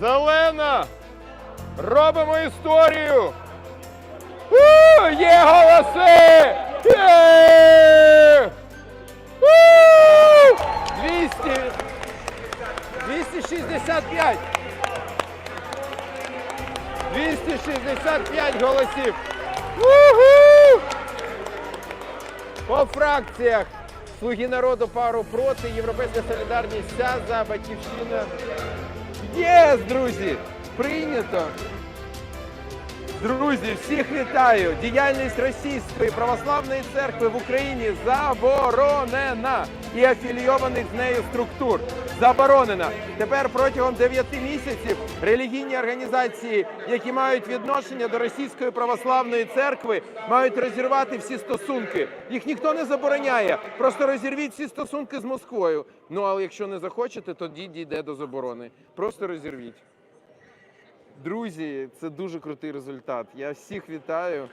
Зелена! Робимо історію! У, є голоси! Є! У! 200! 265! 265 голосів! Уху! По фракціях. Слуги народу пару проти, Європейська солідарність вся за батьківщина. Єс, друзі! Прийнято! Друзі, всіх вітаю! Діяльність Російської православної церкви в Україні заборонена і афілійованих з нею структур. Заборонена. Тепер протягом 9 місяців релігійні організації, які мають відношення до Російської православної церкви, мають розірвати всі стосунки. Їх ніхто не забороняє. Просто розірвіть всі стосунки з Москвою. Ну але якщо не захочете, тоді дійде до заборони. Просто розірвіть. Друзі, це дуже крутий результат. Я всіх вітаю.